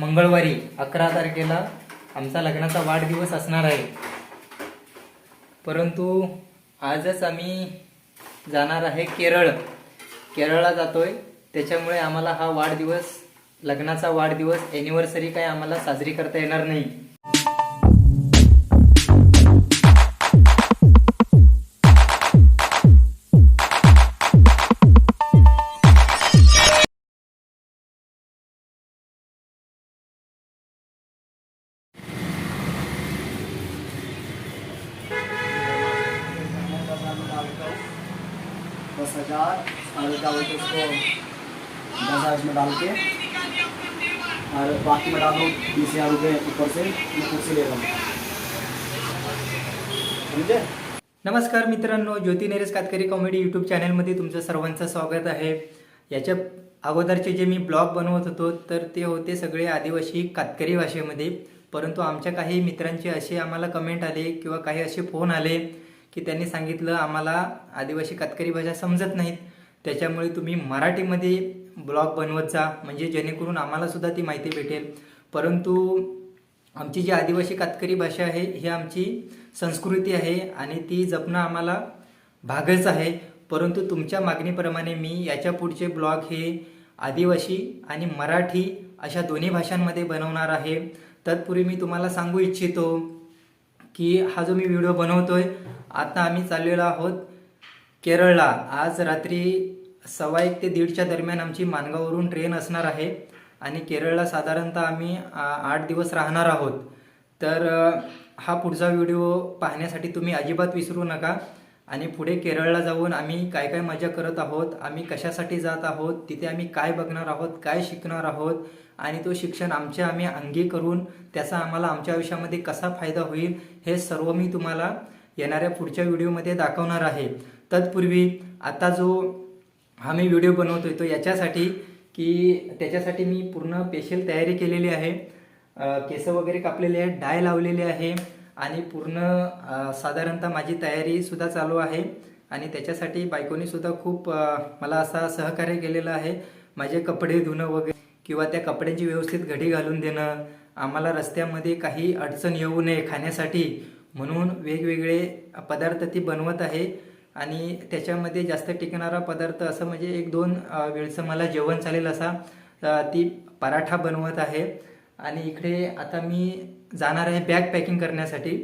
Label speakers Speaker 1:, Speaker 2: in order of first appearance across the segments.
Speaker 1: मंगळवारी अकरा तारखेला आमचा लग्नाचा वाढदिवस असणार आहे. परंतु आजच आम्ही जाणार आहे केरळ. केरळला जातोय. त्याच्यामुळे आम्हाला हा वाढदिवस लग्नाचा वाढदिवस ॲनिव्हर्सरी काही आम्हाला साजरी करता येणार नाही.
Speaker 2: क्या दस हज़ार इसमें डाल के और बाकी में डाल दो बीस हज़ार रुपये ऊपर से मैं खुद से ले रहा हूँ। समझे?
Speaker 1: नमस्कार मित्रांनो ज्योती नरेश कातकरी कॉमेडी यूट्यूब चॅनलमध्ये तुमचं सर्वांचं स्वागत आहे. याच्या अगोदरचे जे मी ब्लॉग बनवत होतो तर ते होते सगळे आदिवासी कातकरी भाषेमध्ये. परंतु आमच्या काही मित्रांचे असे आम्हाला कमेंट आले किंवा काही असे फोन आले की त्यांनी सांगितलं आम्हाला आदिवासी कातकरी भाषा समजत नाहीत. त्याच्यामुळे तुम्ही मराठीमध्ये ब्लॉग बनवत जा. म्हणजे जेणेकरून आम्हालासुद्धा ती माहिती भेटेल. परंतु आमची जी आदिवासी कातकरी भाषा आहे ही आमची संस्कृती आहे आणि ती जपणं आम्हाला भागच आहे. परंतु तुमच्या मागणीप्रमाणे मी याच्या पुढचे ब्लॉग हे आदिवासी आणि मराठी अशा दोन्ही भाषांमध्ये बनवणार आहे. तत्पूर्वी मी तुम्हाला सांगू इच्छितो की हा जो मी व्हिडिओ बनवतो आहे आता आम्ही चाललेलो आहोत केरळला. आज रात्री सव्वा एक ते दीडच्या दरम्यान आमची मानगाववरून ट्रेन असणार आहे आणि केरळला साधारणतः आम्ही आठ दिवस राहणार आहोत. तर हा पुढचा व्हिडिओ पाहण्यासाठी तुम्ही अजिबात विसरू नका आणि पुढे केरळला जाऊन आम्ही काय काय मजा करत आहोत आम्ही कशासाठी जात आहोत तिथे आम्ही काय बघणार आहोत काय शिकणार आहोत आणि तो शिक्षण आमच्या आम्ही अंगी करून त्याचा आम्हाला आमच्या आयुष्यामध्ये कसा फायदा होईल हे सर्व मी तुम्हाला येणाऱ्या पुढच्या व्हिडिओमध्ये दाखवणार आहे. तत्पूर्वी आता जो हा मी व्हिडिओ बनवतोय तो याच्यासाठी की त्याच्यासाठी मी पूर्ण पेशल तयारी केलेली आहे. केस वगैरे कापलेले आहेत डाय लावलेले आहे आणि पूर्ण साधारणतः माझी तयारीसुद्धा चालू आहे. आणि त्याच्यासाठी बायकोनीसुद्धा खूप मला असा सहकार्य केलेलं आहे. माझे कपडे धुणं वगैरे किंवा त्या कपड्यांची व्यवस्थित घडी घालून देणं आम्हाला रस्त्यामध्ये काही अडचण येऊ नये खाण्यासाठी म्हणून वेगवेगळे पदार्थ ती बनवत आहे. आणि त्याच्यामध्ये जास्त टिकणारा पदार्थ असं म्हणजे एक दोन वेळचं मला जेवण चालेल असा ती पराठा बनवत आहे. आणि इकडे आता मी जाणार आहे बॅग पॅकिंग करण्यासाठी.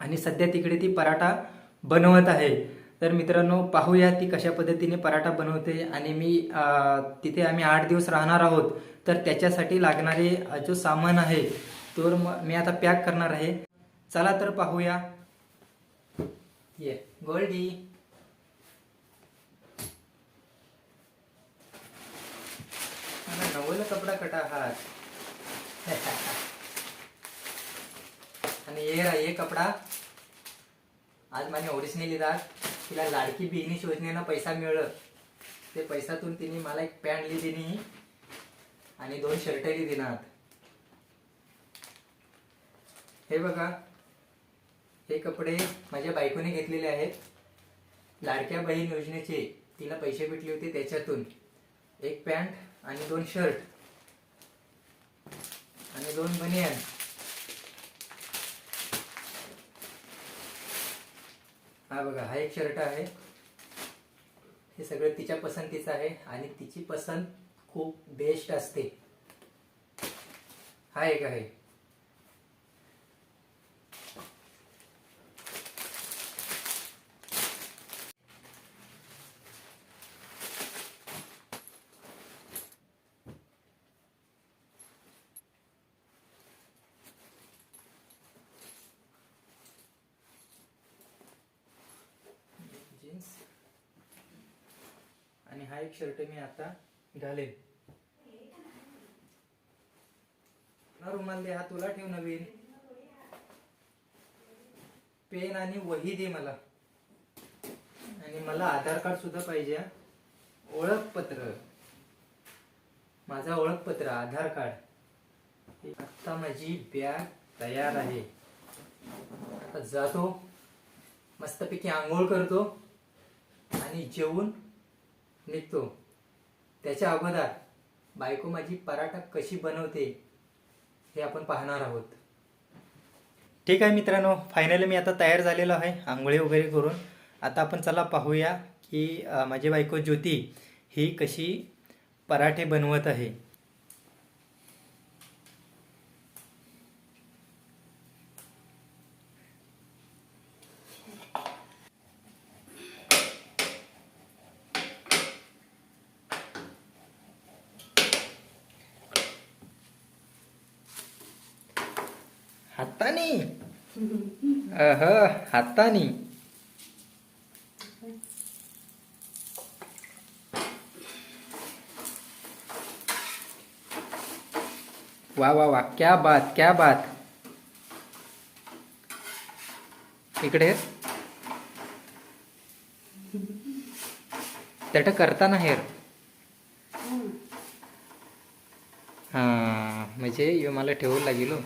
Speaker 1: आणि सध्या तिकडे ती पराठा बनवत आहे. तर मित्रांनो पाहूया ती कशा पद्धतीने पराठा बनवते. आणि मी तिथे आम्ही आठ दिवस राहणार आहोत. तर त्याच्यासाठी लागणारे जो सामान आहे तो मी आता पॅक करणार आहे. चला तर पाहूया. ये गोल्डी मला नवल कपडा कटा आहात आणि ये रा ये कपडा. आज माझी ओडिसने लिहिला तिला लाडकी बिहिणी योजनेनं पैसा मिळलं. ते पैशातून तिने मला एक पॅन्ट लिहिली दिनी आणि दोन शर्टही दिनात. हे बघा. हे कपडे माझ्या बायकोने घेतलेले आहेत. लाडक्या बहीण योजनेचे तिला पैसे भेटले होते त्याच्यातून. एक पॅन्ट आणि दोन शर्ट. आणि दोन बनियन. हा बघा हा एक शर्ट आहे. हे सगळं तिच्या पसंतीचं आहे आणि तिची पसंत खूप बेस्ट असते. हा एक आहे. जीन्स आणि हा एक शर्ट मी आता घालेन. ना रुमाल दे हा तुला ठेव नवीन. पेन आणि वही दे मला. आणि मला आधार कार्ड सुद्धा पाहिजे ओळखपत्र. माझा ओळखपत्र आधार कार्ड. आता माझी बॅग तयार आहे. आता जातो. मस्तपैकी आंघोळ करतो. आणि जेवून निघतो. त्याच्या अगोदर बायको माझी पराठा कशी बनवते हे आपण पाहणार आहोत. ठीक आहे मित्रांनो फायनली मी आता तयार झालेलो आहे आंघोळी वगैरे करून. आता आपण चला पाहूया की माझी बायको ज्योती ही कशी पराठे बनवत आहे. हाताने. अह हाताने. वा वा वा. क्या बात क्या बात. इकडे. त्याट करताना हेर हा म्हणजे मला ठेवू लागेल हो.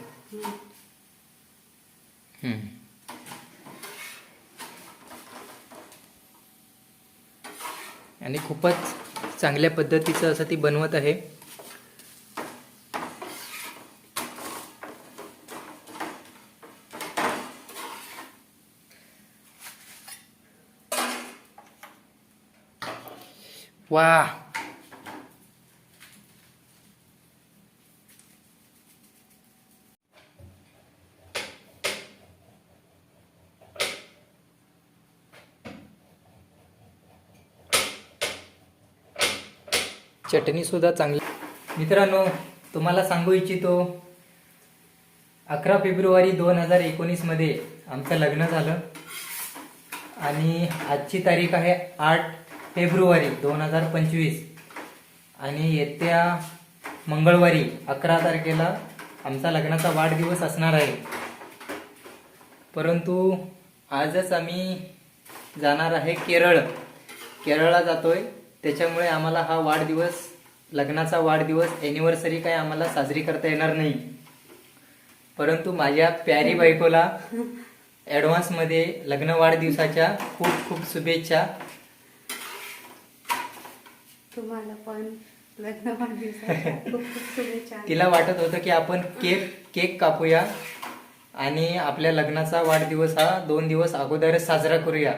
Speaker 1: आणि खूपच चांगल्या पद्धतीचं असं ती बनवत आहे. वा चटणीसुद्धा चांगली. मित्रांनो तुम्हाला सांगू इच्छितो अकरा फेब्रुवारी दोन हजार एकोणीसमध्ये आमचं लग्न झालं. आणि आजची तारीख आहे आठ फेब्रुवारी दोन हजार पंचवीस. आणि येत्या मंगळवारी अकरा तारखेला आमचा लग्नाचा वाढदिवस असणार आहे. परंतु आजच आम्ही जाणार आहे केरळ. केरळला जातोय. त्याच्यामुळे आम्हाला हा वाढदिवस लग्नाचा वाढदिवस एनिव्हर्सरी काय आम्हाला साजरी करता येणार नाही. परंतु माझ्या प्यारी बायकोला ॲडव्हान्समध्ये लग्न वाढदिवसाच्या खूप खूप शुभेच्छा.
Speaker 3: तुम्हाला पण लग्न वाढदिवसाच्या खूप खूप शुभेच्छा.
Speaker 1: तिला वाटत होतं की आपण केक केक कापूया आणि आपल्या लग्नाचा वाढदिवस हा दोन दिवस अगोदरच साजरा करूया.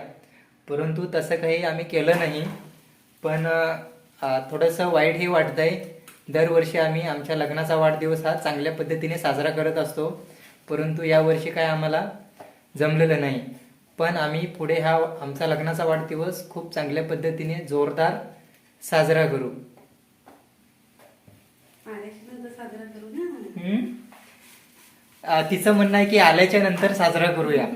Speaker 1: परंतु तसं काही आम्ही केलं नाही. पण थोडंसं वाईटही वाटतंय. दरवर्षी आम्ही आमच्या लग्नाचा वाढदिवस हा चांगल्या पद्धतीने साजरा करत असतो. परंतु यावर्षी काय आम्हाला जमलेलं नाही. पण आम्ही पुढे हा आमचा लग्नाचा वाढदिवस खूप चांगल्या पद्धतीने जोरदार साजरा करू. तिचं म्हणणं आहे की आल्याच्यानंतर साजरा करूया.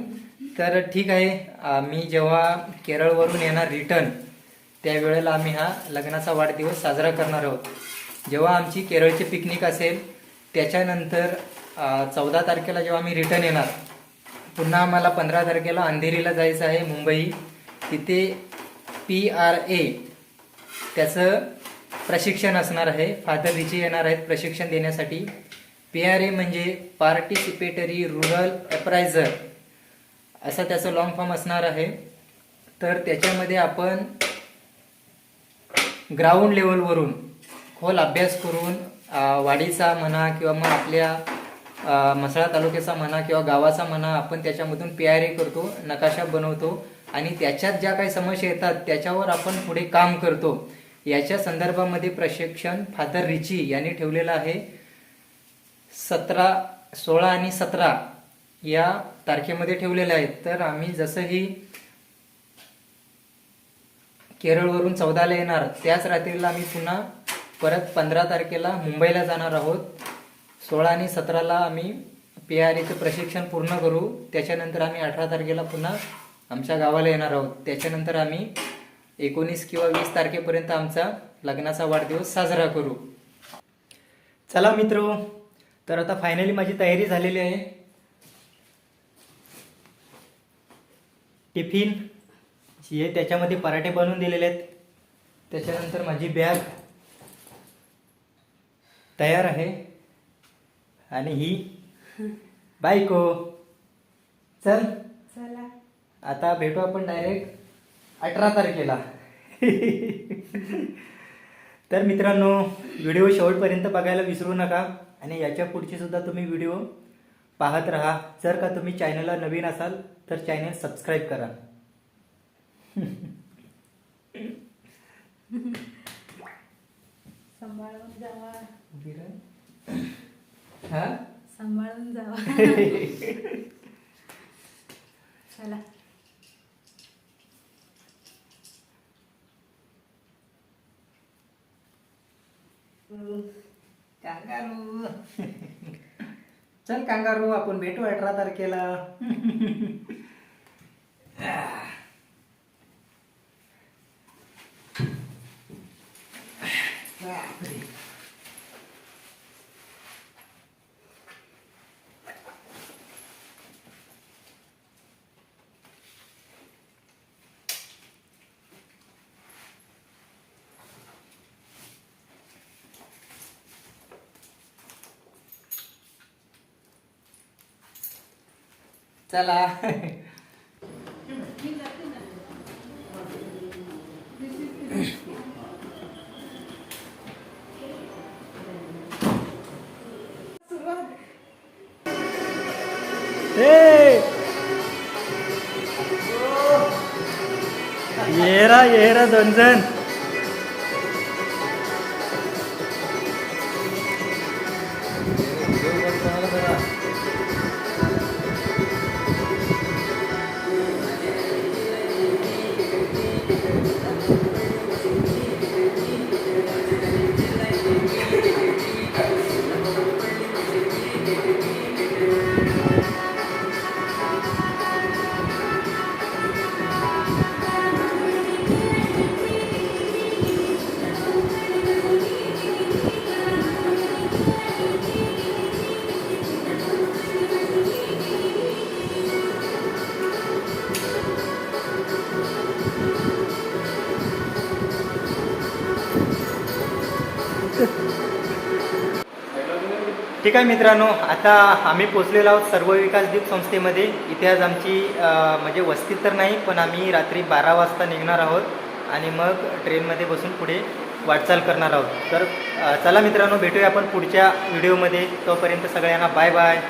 Speaker 1: तर ठीक आहे मी जेव्हा केरळवरून येणार रिटर्न त्यावेळेला आम्ही हा लग्नाचा वाढदिवस साजरा करणार आहोत. जेव्हा आमची केरळची पिकनिक असेल त्याच्यानंतर चौदा तारखेला जेव्हा आम्ही रिटर्न येणार पुन्हा आम्हाला पंधरा तारखेला अंधेरीला जायचं आहे मुंबई. तिथे पी आर ए त्याचं प्रशिक्षण असणार आहे. फादर रिची येणार आहेत प्रशिक्षण देण्यासाठी. पी आर ए म्हणजे पार्टिसिपेटरी रुरल अप्रायझर असं त्याचं लॉंग फॉर्म असणार आहे. तर त्याच्यामध्ये आपण ग्राउंड लेवलवरून खोल अभ्यास करून वाडीचा म्हणा किंवा मग आपल्या म्हसळा तालुक्याचा म्हणा किंवा गावाचा म्हणा आपण त्याच्यामधून पी आर ए करतो नकाशा बनवतो आणि त्याच्यात ज्या काही समस्या येतात त्याच्यावर आपण पुढे काम करतो. याच्या संदर्भामध्ये प्रशिक्षण फादर रिची यांनी ठेवलेलं आहे. सतरा सोळा आणि सतरा या तारखेमध्ये ठेवलेलं आहे. तर आम्ही जसंही केरळवरून चौदाला येणार. त्याच रात्रीला आम्ही पुन्हा परत पंधरा तारखेला मुंबईला जाणार आहोत. सोळा आणि सतराला आम्ही पी आर एचं प्रशिक्षण पूर्ण करू. त्याच्यानंतर आम्ही अठरा तारखेला पुन्हा आमच्या गावाला येणार आहोत. त्याच्यानंतर आम्ही एकोणीस किंवा वीस तारखेपर्यंत आमचा लग्नाचा वाढदिवस साजरा करू. चला मित्र तर आता फायनली माझी तयारी झालेली आहे. टिफिन हे त्याच्यामध्ये पराठे बनवून दिलेले आहेत. त्याच्यानंतर माझी बॅग तयार आहे. आणि ही बायको. चल.
Speaker 3: चला.
Speaker 1: आता भेटू आपण डायरेक्ट अठरा तारखेला. तर मित्रांनो व्हिडिओ शेवटपर्यंत बघायला विसरू नका आणि याच्या पुढची सुद्धा तुम्ही व्हिडिओ पाहत राहा. जर का तुम्ही चॅनलला नवीन असाल तर चॅनल सबस्क्राईब करा.
Speaker 3: सांभाळून जावा.
Speaker 1: हा?
Speaker 3: सांभाळून जावा. चला.
Speaker 1: कांगारू. चल कांगारू आपण भेटू अठरा तारखेला. चला. येरा येरा दोन जण ठीक आहे मित्रांनो आता आम्ही पोचलेलो आहोत सर्व विकास द्वीप संस्थेमध्ये. इथे आज आमची म्हणजे वस्ती तर नाही पण आम्ही रात्री बारा वाजता निघणार आहोत आणि मग ट्रेनमध्ये बसून पुढे वाटचाल करणार आहोत. तर चला मित्रांनो भेटूया आपण पुढच्या व्हिडिओमध्ये. तोपर्यंत सगळ्यांना बाय बाय.